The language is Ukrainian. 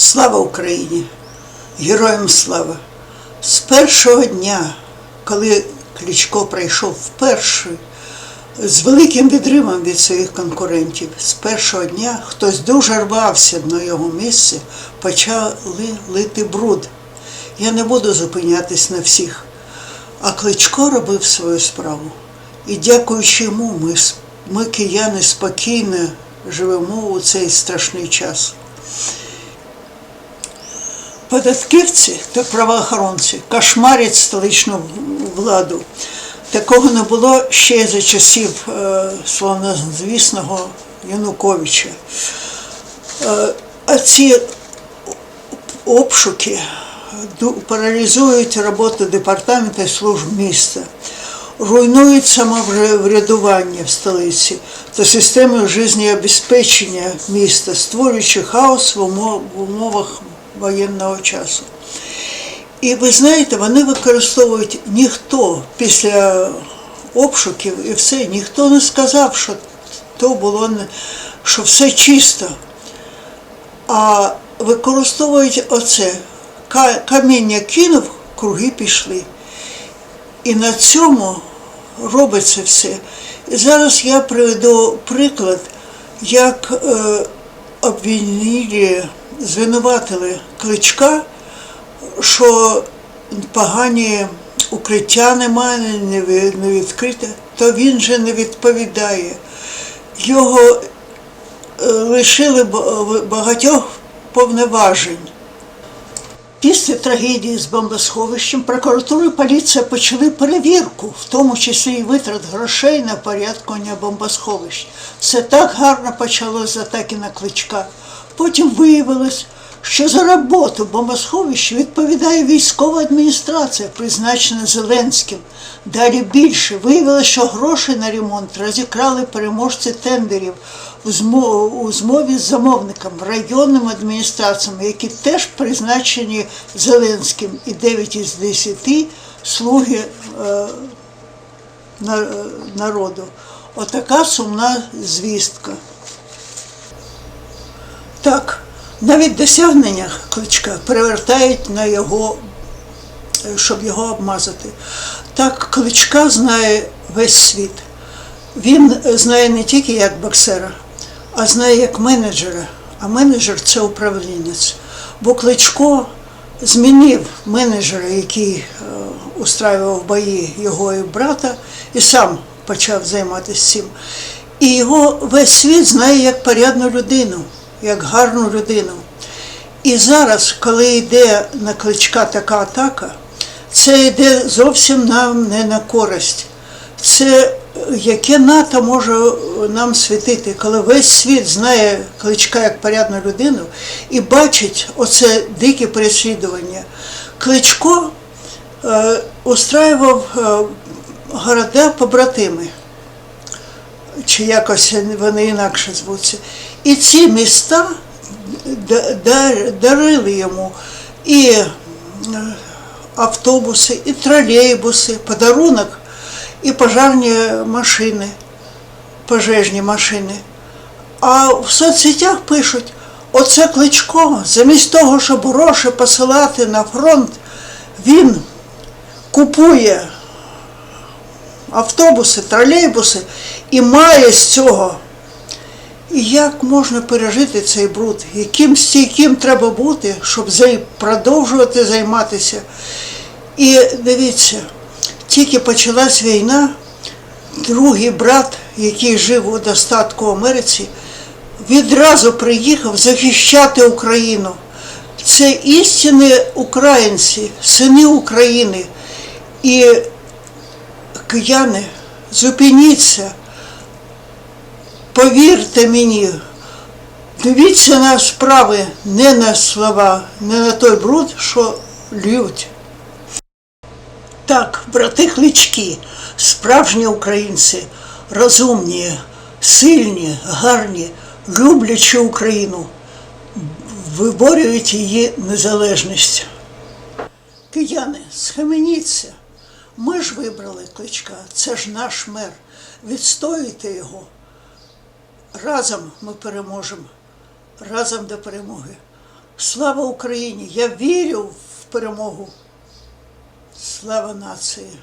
Слава Україні! Героям слава! З першого дня, коли Кличко прийшов вперше, з великим відривом від своїх конкурентів, з першого дня хтось дуже рвався на його місце, почали лити бруд. Я не буду зупинятись на всіх. А Кличко робив свою справу. І дякуючи йому, ми, ми кияни, спокійно живемо у цей страшний час. Податківці та правоохоронці кошмарять столичну владу. Такого не було ще за часів е, славнозвісного Януковича. Е, а ці обшуки паралізують роботу департаменту служб міста, руйнують самоврядування в столиці та систему життєобезпечення міста, створюючи хаос в умовах воєнного часу. І ви знаєте, вони використовують ніхто після обшуків і все, ніхто не сказав, що то було що все чисто а використовують оце. Каміння кинув, круги пішли. І на цьому робиться все. І зараз я приведу приклад, як е, обвинили, звинуватили кличка, що погані укриття немає, не відкрите, то він же не відповідає. Його е, лишили б- багатьох повноважень. Після трагедії з бомбосховищем прокуратура і поліція почали перевірку, в тому числі і витрат грошей на порядкування бомбосховищ. Все так гарно почалось з атаки на кличка. Потім виявилось, що за роботу бомбосховища відповідає військова адміністрація, призначена Зеленським. Далі більше виявилося, що гроші на ремонт розікрали переможці тендерів у змові з замовником, районним адміністраціям, які теж призначені Зеленським, і 9 із 10 слуги е, народу. Отака сумна звістка. Так, навіть досягнення кличка перевертають на його, е, щоб його обмазати. Так, кличка знає весь світ. Він е, знає не тільки як боксера, а знає як менеджера. А менеджер це управлінець. Бо Кличко змінив менеджера, який е, устраював бої його і брата, і сам почав займатися цим. І його весь світ знає як порядну людину, як гарну людину. І зараз, коли йде на кличка така атака, це йде зовсім нам не на користь. Це е, яке НАТО може нам світити, коли весь світ знає кличка як порядну людину і бачить оце дике переслідування. Кличко е, устраював е, города побратими чи якось вони інакше звуться. І ці міста да- да- дарили йому і е, автобуси, і тролейбуси, подарунок, і пожарні машини, пожежні машини. А в соцсетях пишуть, оце кличко, замість того, щоб гроші посилати на фронт, він купує автобуси, тролейбуси і має з цього. І як можна пережити цей бруд? Яким стійким треба бути, щоб продовжувати займатися? І дивіться, тільки почалась війна, другий брат, який жив у достатку Америці, відразу приїхав захищати Україну. Це істинні українці, сини України. І кияни, зупиніться, повірте мені, дивіться на справи, не на слова, не на той бруд, що лють. Так, брати клички, справжні українці, розумні, сильні, гарні, люблячи Україну, виборюють її незалежність. Кияни, схаменіться. Ми ж вибрали кличка, це ж наш мер. Відстоюйте його. Разом ми переможемо, разом до перемоги. Слава Україні! Я вірю в перемогу. Слава нації!